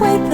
ဆိုရင်ရှောင်း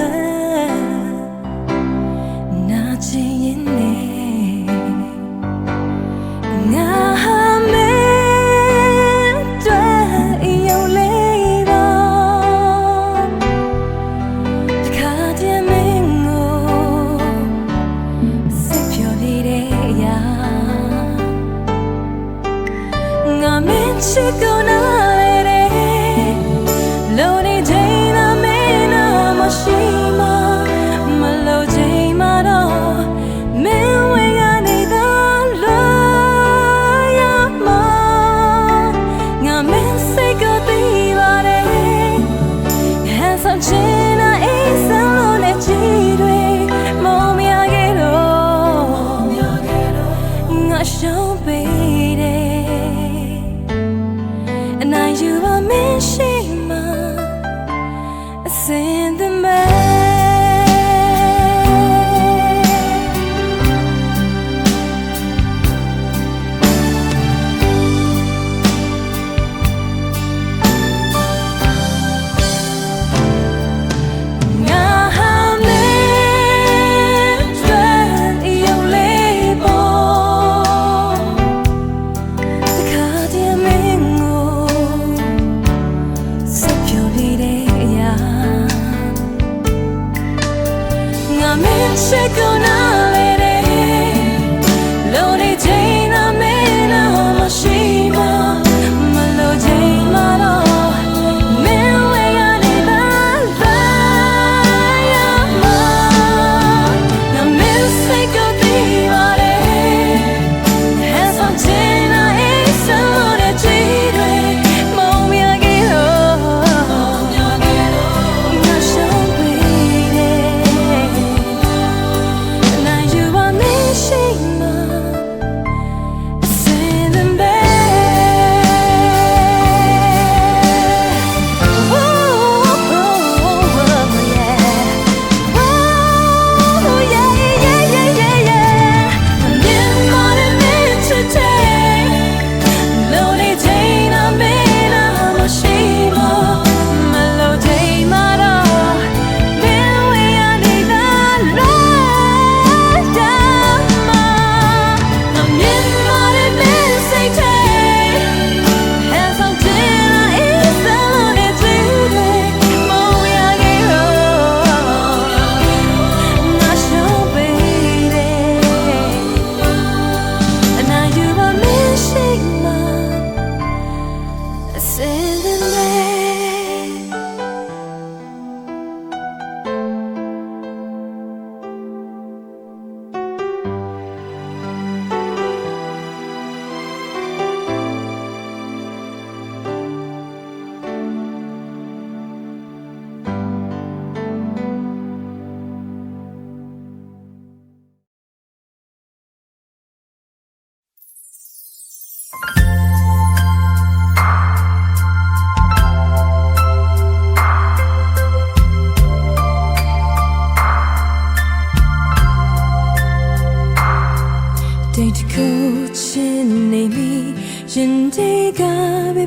မင်းချ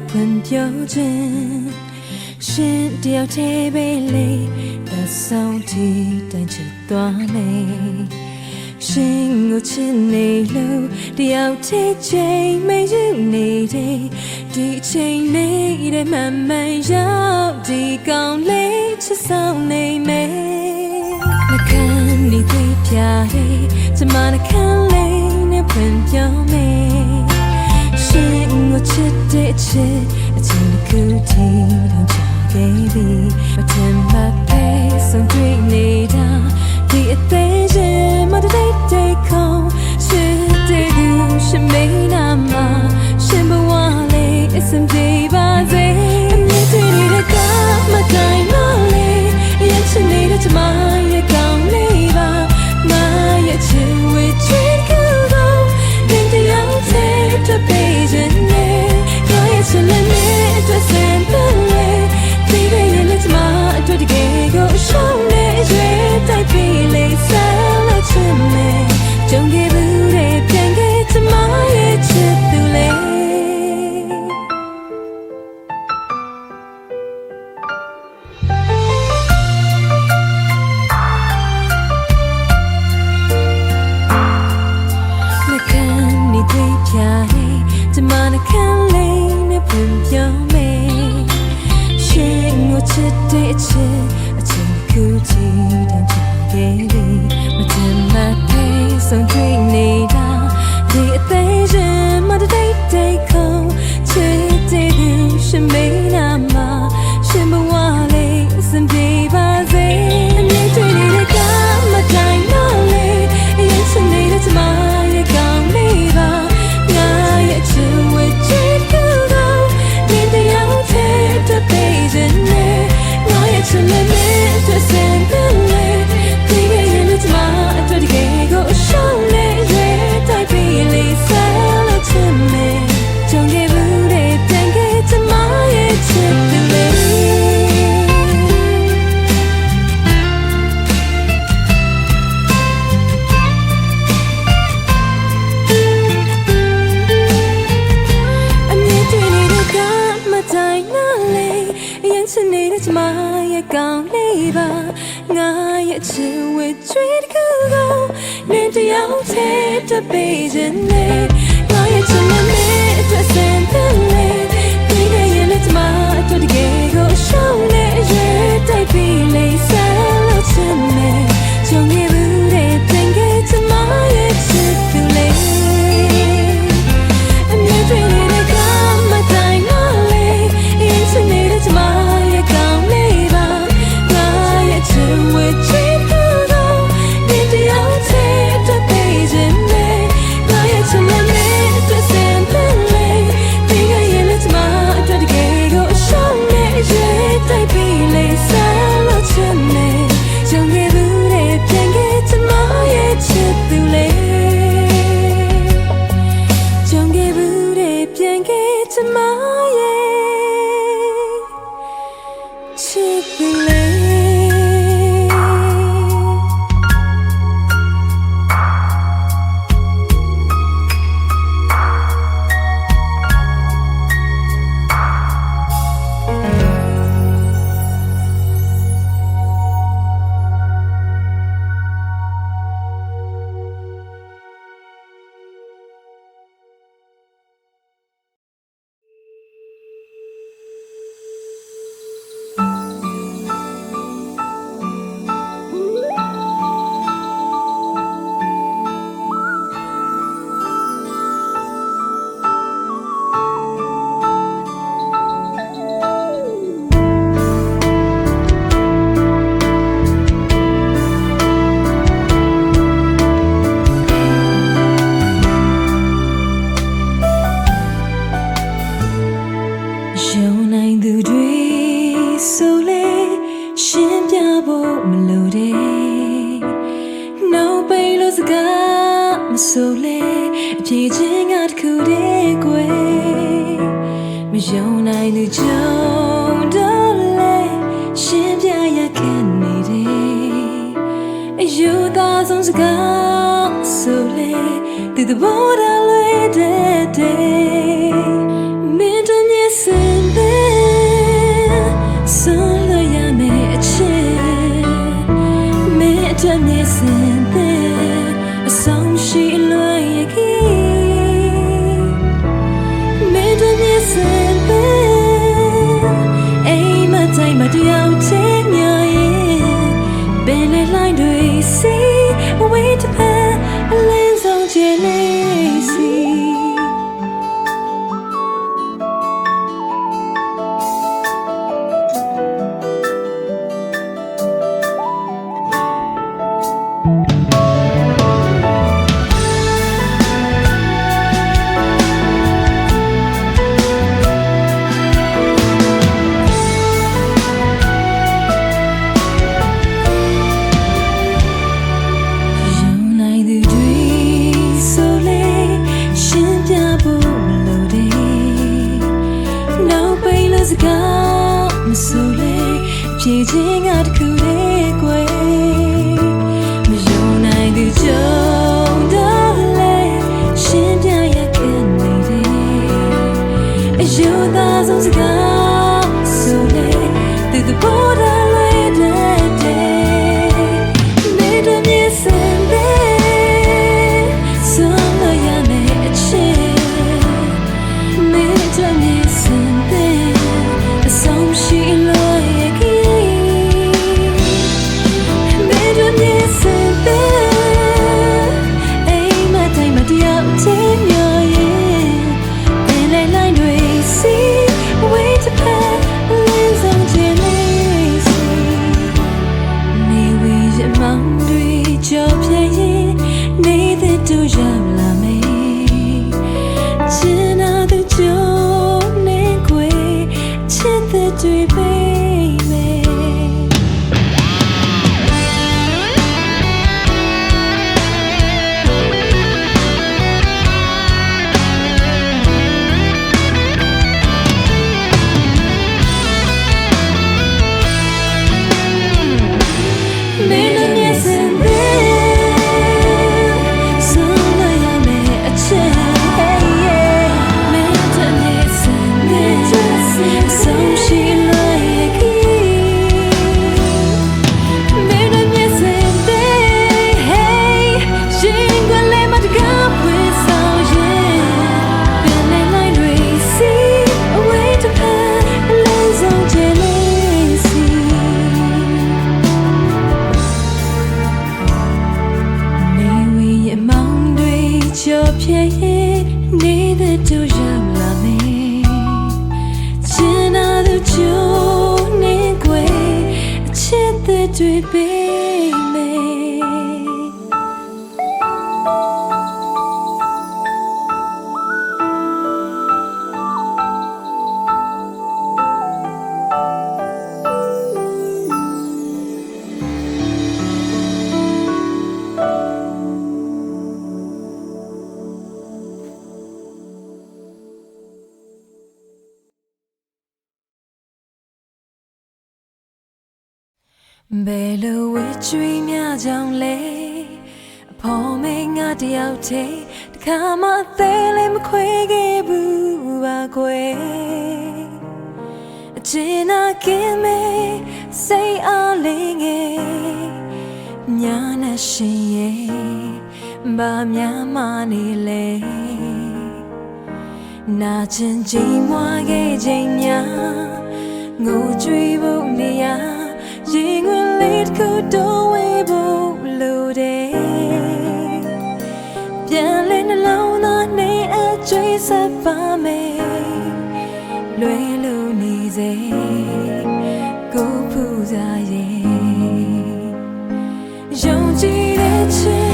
a bit when you're jin Shin deal table The sound tea don't you thought me ရှင်ကိုချစ်နေလို့တယောက်ထိချိန်မယူနေတဲ့ဒီချိန်နေတဲ့မမှန်ရောက်ဒီကောင်းလေးချစ်ဆောင်နေမယ်နှကန်းနေသေးပြရဲ့ကျမနှကန်းလေးနဲ့ဖွင့်ပြောင်းမယ်ရှင်ကို ချစ်တဲ့အချစ်အချင်းတစ်ခုထိတော့ချခဲ့ပြီမထင်မှတ်ပဲဆုံးတွေ့နေတာဒီအသေးချင်းမတတိတ်တိတ်ခုံရှစ်တဲ့သူရှင်မေးနာမှာရှင်ဘဝလေးအစင်ပြေပါစေအမြင့်တွေနေတဲ့ကမတိုင်းမလေးရဲ့ချင်နေတဲ့ကျမရဲ့ကောင်း ချမရဲ့ကောင်းလေးပါငါရဲ့ချစ်ဝေကြွေးတကူကိုနေတယောက်ထဲတပေးခြင်းနဲ့ငါရဲ့ချစ်မနဲ့အတွက်စံတယ်ဒီကရဲ့လက်ချမတို့တကယ်ကိုရှောင်းနေရဲ့တိုက်ပြီးလေးဆဲလို့ခြင်းနဲ့ကြုံရဘူးတဲ့တင်ခဲ့ချမရဲ့ ဆိုလေအပြေချင်းကတစ်ခုတည်းကွယ်မယုံနိုင်သူကြောင့်တော့လေရှင်းပြရခဲ့နေတယ်အယူသားဆုံးစကားဆိုလေသူသဘောထားလွယ်တဲ့ ဖြစ်ရင် need to ဘယ်လိုဝေချွေများကြောင့်လဲအဖော်မေငါတယောက်တည်းတခါမှသေးလေးမခွေခဲ့ဘူးပါကွယ်အချင်းနာကင်းမေစိတ်အားလေးငယ်ညာနဲ့ရှင်ရဲ့ဘာများမနေလဲနာချင်းချိန်မွားခဲ့ချိန်များငိုကြွေးဖို့နေရာ ရင်ကလေးတစ်ခုတော့ဝေးဖို့လိုတယ်ပြန်လဲနှလုံးသားနဲ့အကျွေးဆက်ပါမယ်လွယ်လို့နေစေကိုဖူးစားရင်ယုံကြည်တဲ့ချင်း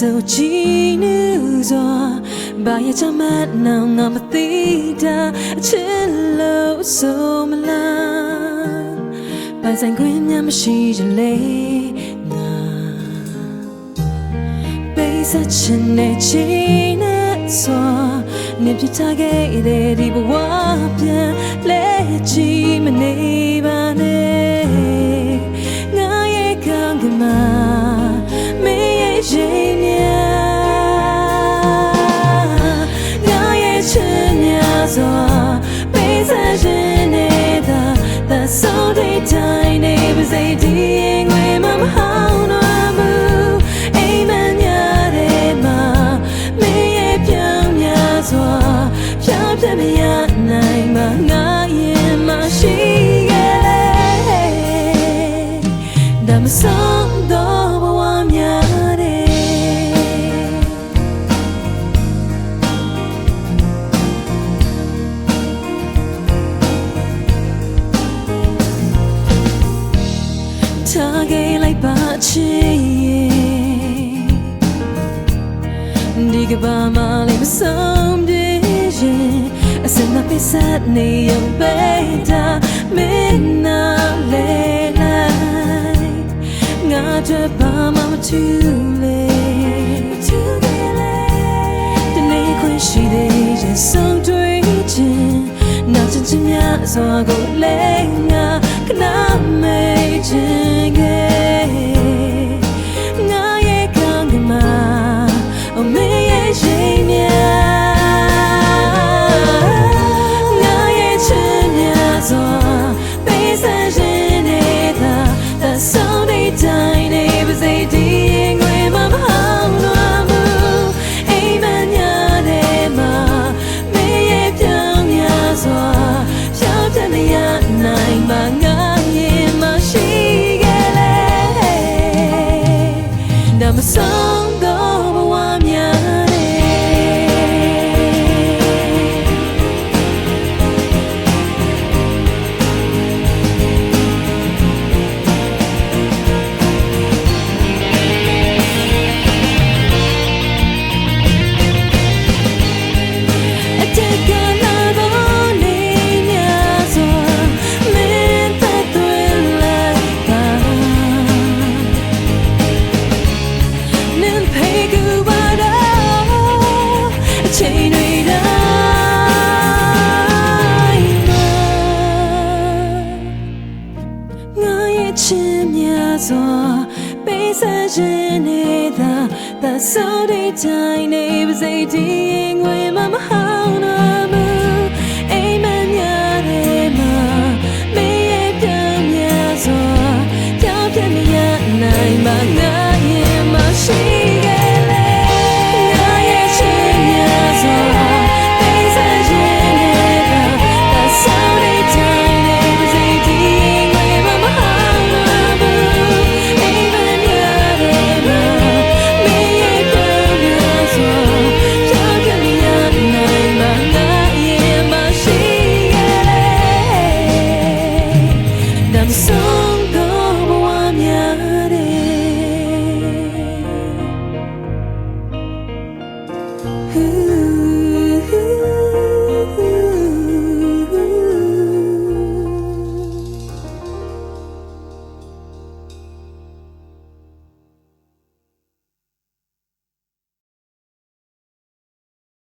ဆိုချီနေစွာဘာရချမနောင်ငါမသိတာအချစ်လို့ဆိုမလားပိုင်ဆိုင်ခွင့်များမရှိကြလေငါပေးစချင်နေချီနေစွာနေပြထားခဲ့တဲ့ဒီဘဝပြန်လဲချီမနေပါနဲ့ငါရဲ့ကံကမှာ So they tiny, but they didn't win my heart. besoin de l'air. tiny neighbors, they did.